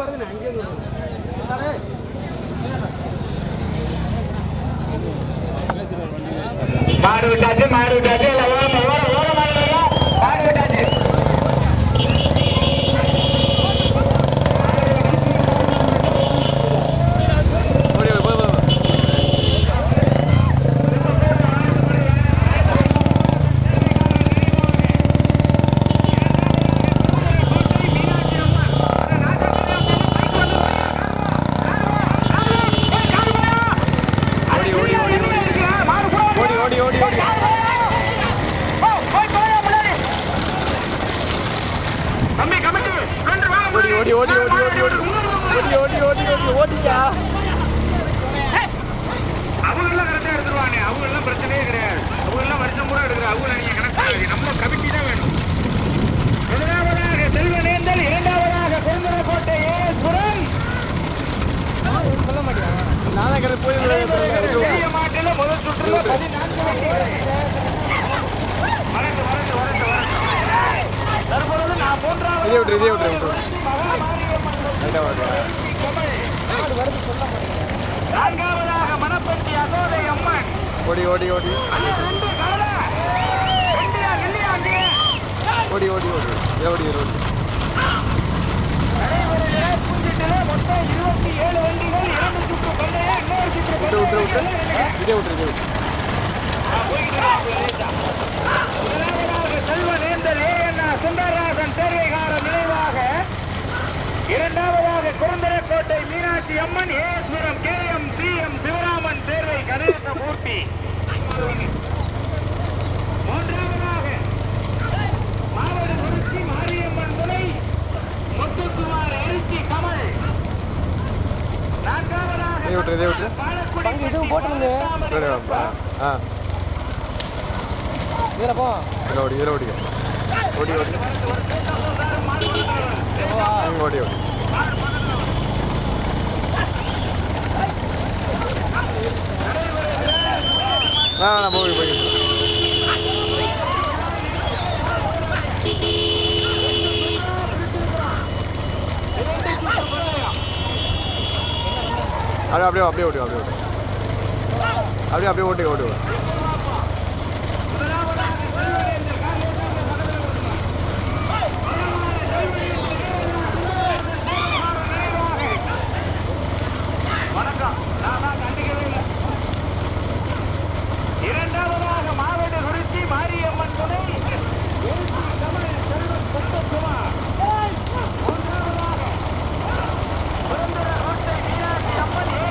வருதுண்ணே அங்கேயே மாறு விட்டாச்சு மாறு விட்டாச்சு. விட்டுரு இதே விட்டுரு விட்டுரு. நான்காவதாக மணப்பட்டி அகோதை அம்மன். ஓடி ஓடி ஓடி? ஓடி ஓடி ஓடி. ஓடி ஓடி மொத்தம் இருபத்தி ஏழு வண்டிகள் இரண்டு சுற்று பந்தயம் இன்னொரு சுற்று விட்டு விட்டு விட்டு. பந்தயம் இதே விட்டுரு இதே விட்டுரு. முதலாவதாக செல்வனேந்தல் ஏஎன்ஆ சுந்தரராஜன் தேர்வைகாரன் நினைவாக இரண்டாவதாக குழந்தரக்கோட்டை Meenakshi Amman ஏஸ்வரம் K M C M Sivaraman தேர்வை கணேச மூர்த்தி மூன்றாவதாக மாவட்ட குறிச்சி மாரியம்மன் துணை முத்துக்குமார் அரிசி கமல். போட்டு ஓடி. ஓடி ஓடி. ஓடி ஓடி ஓடி போய் போய் அப்படியே அப்படியே அப்படியே ஓடி அப்படியே ஓடி அப்படியே அப்படியே ஓட்டி ஓட்டுவா இரண்டாவதாக மாவட்ட குறிச்சி மாரியம்மன் துணை தமிழ் செல்வன் முத்துக்குமார் மூன்றாவதாக சுதந்திர கோட்டை Meenakshi Amman A.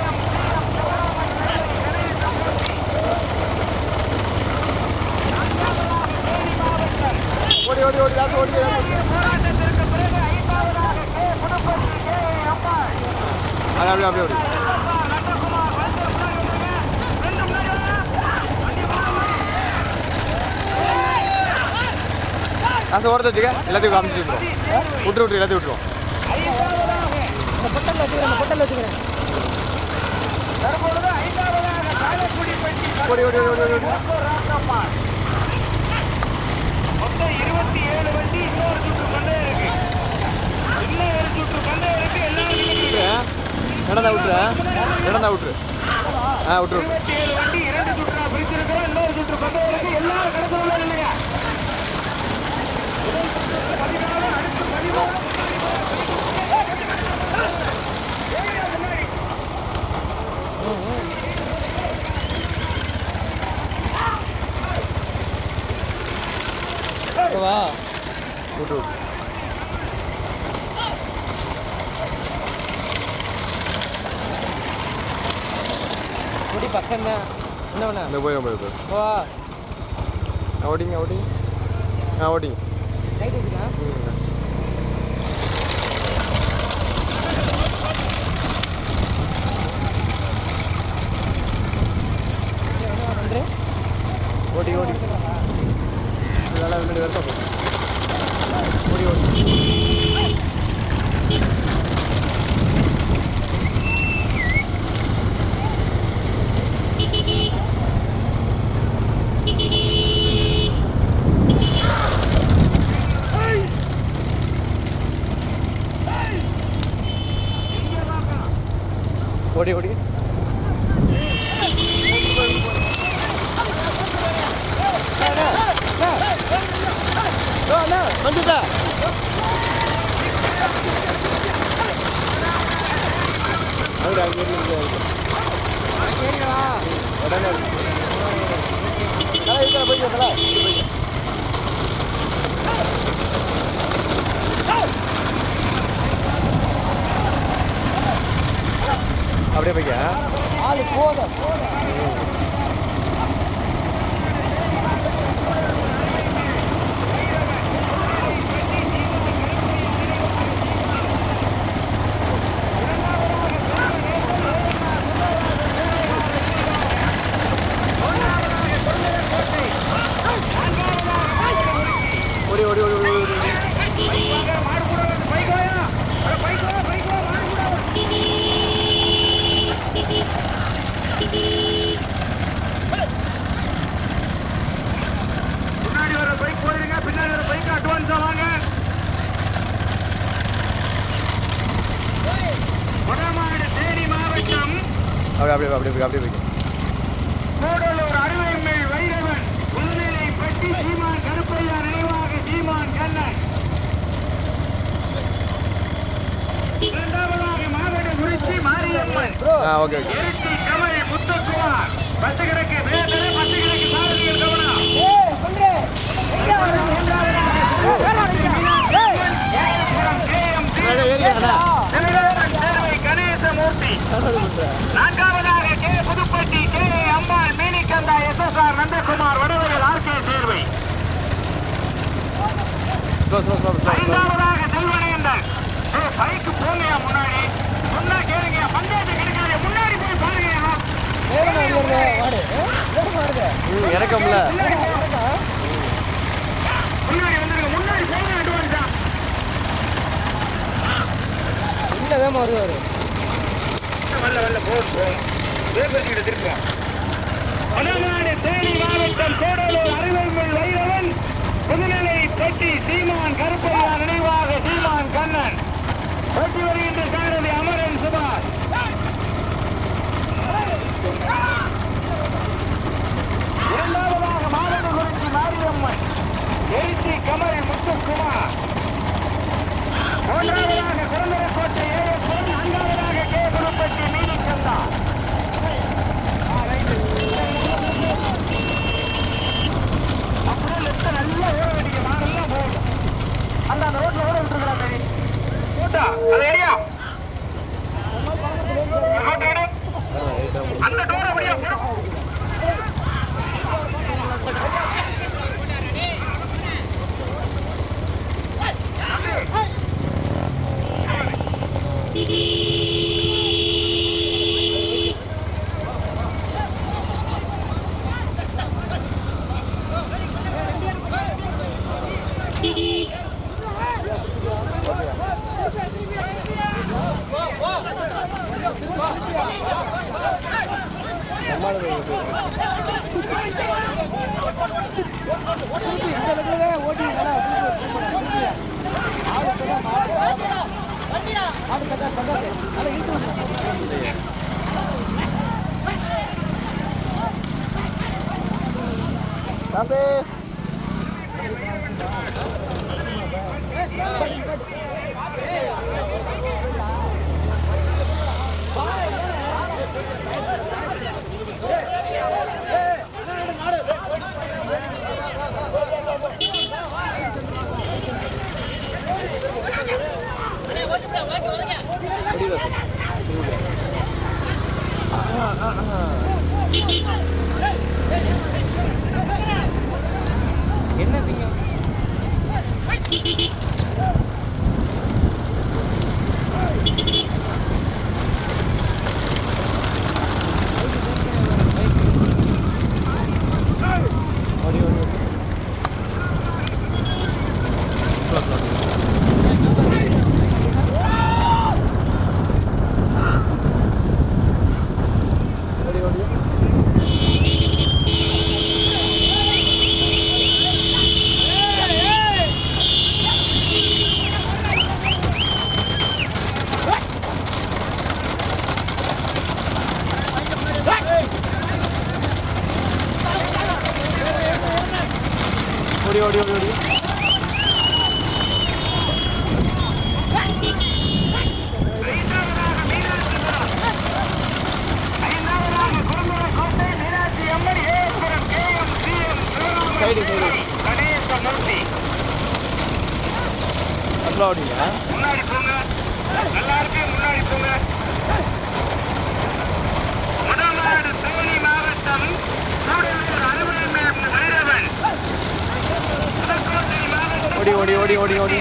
M. C. M. Sivaraman தேர்வை கணேச மூர்த்தி. நான்காவதாக தேனி மாவட்டம் ஓடி ஓடி ஓடி ராசு ஓடி ராசு போராட்டத்திற்கு பிறகு ஐந்தாவதாக கே. புதுப்பட்டி கே. அம்பாள் அப்படியே அப்படியே ஓடி காசு ஓரத்தை வச்சுக்க எல்லாத்தையும் காமிச்சு விட்டுருவோம் விட்டு விட்டு எல்லாத்தையும் விட்டுருவோம். ஓடி ஓடி ஓடி ஓடி மொத்தம் இருபத்தி ஏழு வண்டி இன்னொரு சுற்று பந்தயம் இருக்கு இன்னொரு சுற்று பந்தயம் இருக்கு இடந்தா விட்டுரு இடந்தா விட்டுரு. ஆ விட்டுரு இருபத்தி ஏழு வண்டி இரண்டு சுற்று பிரிச்சிருக்கிறோம். இன்னொரு சுற்று பந்தயம் இருக்கு. எல்லாரும் கடத்த പോയാൽ മതി സാർ ഓടിങ് ഓടിങ് ആ ഓടിങ് உடனே இருக்கு தலை அப்படியே போய்க்க. ஆளு போதும் போதும் ஓடி ஓடி ஓடி ஓடி முன்னாடி வர பைக் போயிருங்க பின்னாடி வர பைக் அட்வான்ஸா வாங்க வடமாடு தேனி மாவட்டம் அப்படியே அப்படியே அப்படியே அப்படியே போய்க்க கூடலூர் அருமைமை வைரவன் புதுநிலை பட்டி சீமான் கருப்பையா நினைவாக சீமான் கண்ணன் இரண்டாவதாக மாவட்ட குறிச்சி மாரியம்மன் ஆ ஓகே ஓகே எழுச்சி கமல் முத்துக்குமார் பச்சைக்கிழக்கு வேதனை பச்சைக்கிழக்கு கவனம் ஏய் நான்காவதாக K Pudupatti K Ambal மீனிகந்தா S S R Nandakumar வடவையில் ஆர் கே சேர்வை. ஐந்தாவதாக செல்வனேந்தன் பைக்கு போங்கயா முன்னாடி? சொன்னா கேளுங்க பஞ்சாயத்து கிடைக்காது. முன்னாடி போய் ம் இறக்கம்ல முன்னாடி வந்துருங்க. முன்னாடி போங்க அட்வான்ஸா இல்ல வேகமா வருது அவரு வரல வரல போதும் போதும் வேப்பரிக்கிட்ட திருப்போம் வடநாடு தேனி மாவட்டம் கோடலூர் அருவங்கள் வைரவன் புதுநிலை பெட்டி சீமான் கருப்பையா நினைவாக சீமான் கண்ணன். பெட்டி வருகின்ற சாரதி அமரன் சுபாஷ். இரண்டாவதாக மாவட்ட குறிச்சி மாரியம்மன் எழுச்சி கமல் முத்துக்குமார். மூன்றாவதாக குழந்தைக்கோட்டை ஏஎஸ்என் நான்காவதாக கே புதுப்பட்டி மீனிச்சந்தா அப்படியே லெஃப்ட் நல்லா ஓட வேண்டிய மாடெல்லாம் போகும் அந்த அந்த ரோட்ல ஓட விட்டுருக்கலாம் சரி போட்டா Dante! அப்படிங்களா முன்னாடி போங்க. எல்லாருக்கும் முன்னாடி போங்க. முதல்நாடு தேனி மாவட்டம் கூடலூர் அலுவலகம் வைரவன் ஓடி ஓடி ஓடி ஓடி ஓடி.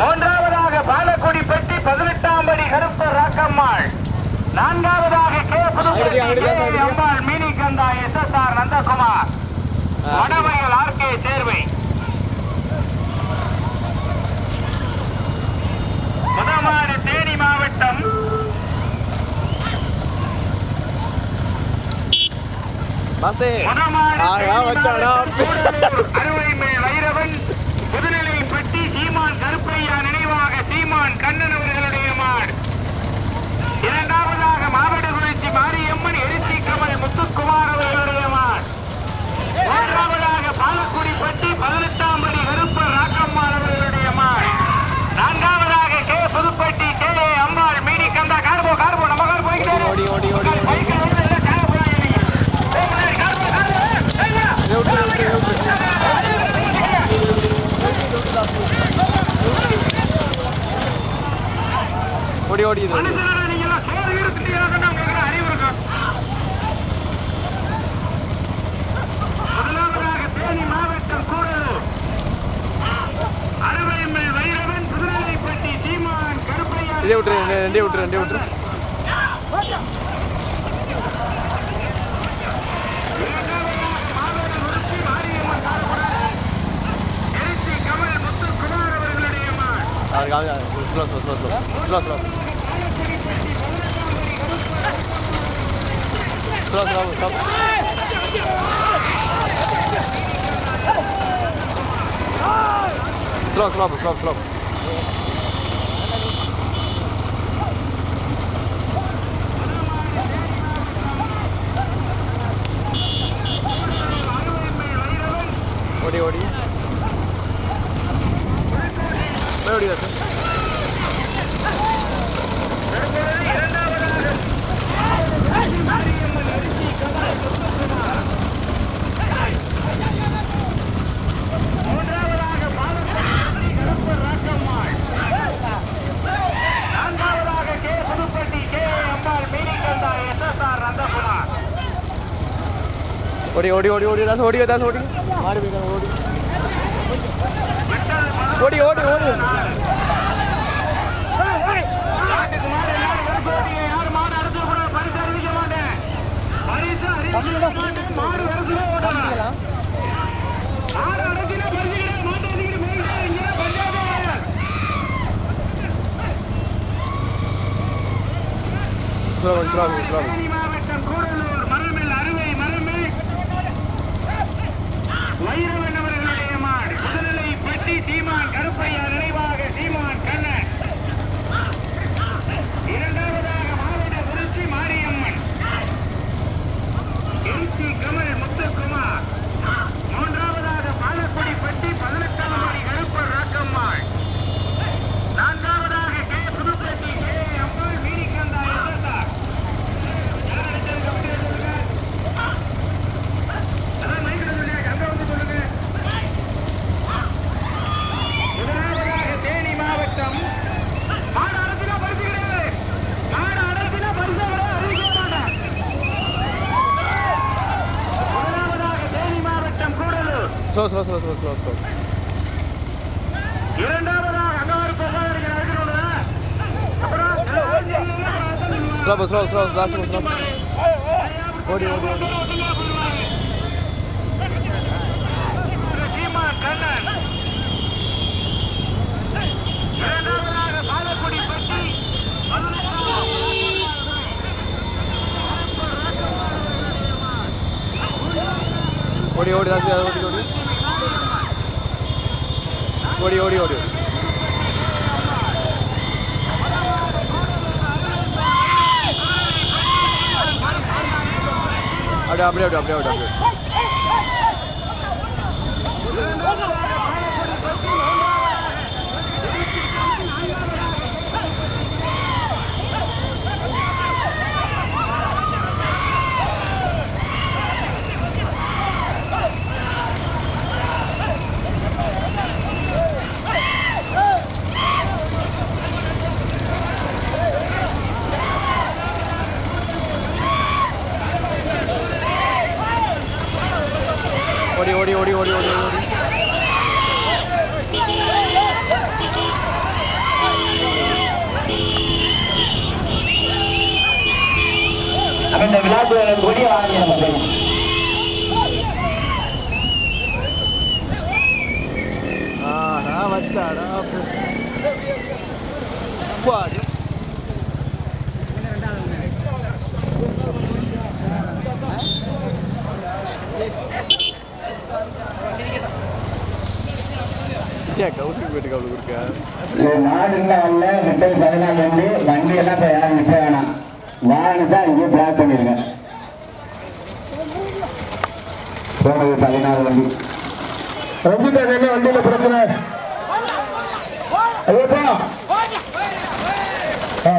மூன்றாவதாக பாலக்குடி பெட்டி பதினெட்டாம் படி கருப்பர் ராக்கம்மாள். நான்காவதாக கே புதுப்பட்டி அம்மாள் மீனி கந்தா எஸ் எஸ் ஆர் நந்தகுமார். வடவையில் ஆர் கே சேர்வை பஸ்ஸு ஆகா வச்சாடா. ஓடி இதே விட்டுரு ரெண்டே விட்டுரு ரெண்டே விட்டுரு. காது காது slow slow slow slow slow slow Terug, terug, terug. Terug, terug, terug, terug. ஓடி ஓடி ஓடி ஓடி தாஸ் ஓடி தாஸ் ஓடி மாடு போய் ஓடி ஓடி ஓடி ஓடி Здравствуйте, здравствуйте, здравствуйте. Every other slow slow slow slow slow slow அங்க ஒரு இருக்கு அப்புறம் ஸ்லோ ஸ்லோ ஸ்லோ ஸ்லோ ஓடி ஓடி ஓடி சீமான் கண்ணன் இரண்டாவதாக பாலக்குடி பட்டி ஓடி ஓடி லாஸ்ட் ஓடி ஓடி ஓடி ஓடி ஓடி அப்படியே அப்படியே அப்படியே அப்படியே அப்படியே ஓடி ஓடி ஓடி ஓடி ஓடி ஓடி இந்த விழாக்குள்ள கொடிய வாங்கி நம்ம போய் ஆடா வச்சாடா பாடு சே கவுண்டர் போயிட்டு அவ்வளோ கொடுக்க. மாடு இல்லை வரல முப்பது பதினாலு வண்டி வண்டி எல்லாம் இப்போ யாரும் நிற்க வேணாம். வாகனத்தை அங்கேயே பிளாக் பண்ணிருங்க போனது பதினாலு வண்டி. ரஞ்சிதா என்ன வண்டியில பிரச்சனை? ஐயோப்பா! ஆ.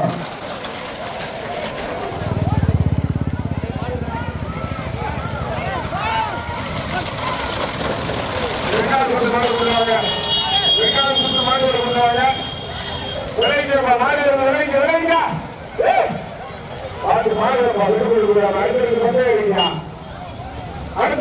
மாடு மாணவர்கள்